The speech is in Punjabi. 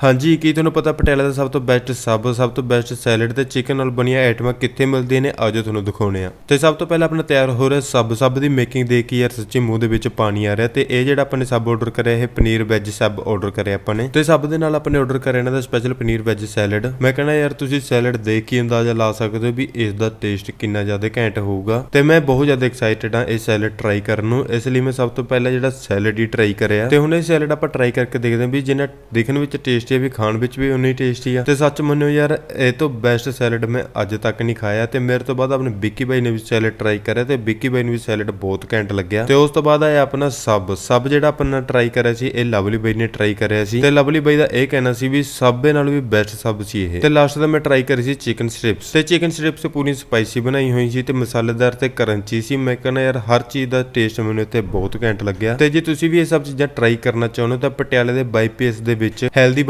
ਹਾਂਜੀ, ਕੀ ਤੁਹਾਨੂੰ ਪਤਾ ਪਟਿਆਲਾ ਦਾ ਸਭ ਤੋਂ ਬੈਸਟ ਸਬ ਸਭ ਤੋਂ ਬੈਸਟ ਸੈਲਡ ਤੇ ਚਿਕਨ ਨਾਲ ਬਣੀਆਂ ਆਈਟਮਾਂ ਕਿੱਥੇ ਮਿਲਦੀਆਂ ਨੇ? ਆਜੋ ਤੁਹਾਨੂੰ ਦਿਖਾਉਣੇ ਆ ਤੇ ਸਭ ਤੋਂ ਪਹਿਲਾਂ ਆਪਣਾ ਤਿਆਰ ਹੋ ਰਿਹਾ ਸਬ ਸਬ ਦੀ ਮੇਕਿੰਗ ਦੇਖ ਕੇ ਯਾਰ ਸੱਚੀ ਮੂੰਹ ਦੇ ਵਿੱਚ ਪਾਣੀ ਆ ਰਿਹਾ ਤੇ ਇਹ ਜਿਹੜਾ ਆਪਾਂ ਨੇ ਸਬ ਆਰਡਰ ਕਰਿਆ, ਇਹ ਪਨੀਰ ਵੈਜ ਸਬ ਆਰਡਰ ਕਰਿਆ ਆਪਾਂ ਨੇ। ਤੇ ਸਬ ਦੇ ਨਾਲ ਆਪਾਂ ਨੇ ਆਰਡਰ ਕਰਿਆ ਇਹਨਾਂ ਦਾ ਸਪੈਸ਼ਲ ਪਨੀਰ ਵੈਜ ਸੈਲਡ ਮੈਂ ਕਹਿੰਦਾ ਯਾਰ ਤੁਸੀਂ ਸੈਲਡ ਦੇਖ ਕੇ ਅੰਦਾਜ਼ਾ ਲਾ ਸਕਦੇ ਹੋ ਵੀ ਇਸ ਦਾ ਟੇਸਟ ਕਿੰਨਾ ਜ਼ਿਆਦਾ ਘੈਂਟ ਹੋਊਗਾ। ਤੇ ਮੈਂ ਬਹੁਤ ਜ਼ਿਆਦਾ ਐਕਸਾਈਟਡ ਹਾਂ ਇਹ ਸੈਲਡ ਟਰਾਈ ਕਰਨ ਨੂੰ। ਇਸ ਲਈ ਮੈਂ ਸਭ ਤੋਂ ਪਹਿਲਾਂ ਜਿਹੜਾ ਸੈਲਡ ਹੀ ਟਰਾਈ ਕਰਿਆ। ਤੇ ਹੁਣ ਇਹ ਸੈਲਡ ਆਪਾਂ ਟਰਾਈ ਕਰਕੇ ਦੇਖਦੇ ਹਾਂ ਵੀ ਜਿੰਨਾ ਦੇਖਣ ਵਿੱਚ ਟੇਸਟ ਹੈ ਵੀ ਖਾਣ ਵਿੱਚ ਵੀ ਉਨੀ ਟੇਸਟੀ ਆ। ਤੇ ਸੱਚ ਮੰਨੋ ਯਾਰ, ਇਹ ਤੋਂ ਬੈਸਟ ਸੈਲਡ ਮੈਂ ਅੱਜ ਤੱਕ ਨਹੀਂ ਖਾਇਆ ਤੇ ਮੇਰੇ ਤੋਂ ਬਾਅਦ ਆਪਣੇ ਵਿੱਕੀ ਬਾਈ ਨੇ ਵੀ ਸੈਲਡ ਟਰਾਈ ਕਰਿਆ ਤੇ ਵਿੱਕੀ ਬਾਈ ਨੂੰ ਵੀ ਸੈਲਡ ਬਹੁਤ ਘੈਂਟ ਲੱਗਿਆ। ਤੇ ਉਸ ਤੋਂ ਬਾਅਦ ਆਇਆ ਆਪਣਾ ਸਬ। ਸਬ ਜਿਹੜਾ ਆਪਾਂ ਟਰਾਈ ਕਰਿਆ ਸੀ, ਇਹ ਲਵਲੀ ਬਾਈ ਨੇ ਟਰਾਈ ਕਰਿਆ ਸੀ। ਤੇ ਲਵਲੀ ਬਾਈ ਦਾ ਇਹ ਕਹਿਣਾ ਸੀ ਵੀ ਸਬੇ ਨਾਲ ਵੀ ਬੈਸਟ ਸਬ ਸੀ ਇਹ। ਤੇ ਲਾਸਟ ਦਾ ਮੈਂ ਟਰਾਈ ਕਰੀ ਸੀ ਚਿਕਨ ਸਟ੍ਰਿਪਸ ਤੇ ਚਿਕਨ ਸਟ੍ਰਿਪਸ ਪੂਰੀ ਸਪਾਈਸੀ ਬਣਾਈ ਹੋਈ ਸੀ ਤੇ ਮਸਾਲੇਦਾਰ ਤੇ ਕਰੰਚੀ ਸੀ। ਮੈਂ ਕਹਿੰਦਾ ਯਾਰ, ਹਰ ਚੀਜ਼ ਦਾ ਟੇਸਟ ਮੈਨੂੰ ਇੱਥੇ ਬਹੁਤ ਘੈਂਟ ਲੱਗਿਆ। ਤੇ ਜੇ ਤੁਸੀਂ ਵੀ ਇਹ ਸਭ ਚੀਜ਼ਾਂ ਟਰਾਈ ਕਰਨਾ ਚਾਹੁੰਦੇ ਹੋ ਤਾਂ ਪਟਿਆਲੇ ਦੇ ਬਾਈਪੀਐਸ ਦੇ ਵਿੱਚ ਹੈਲਦੀ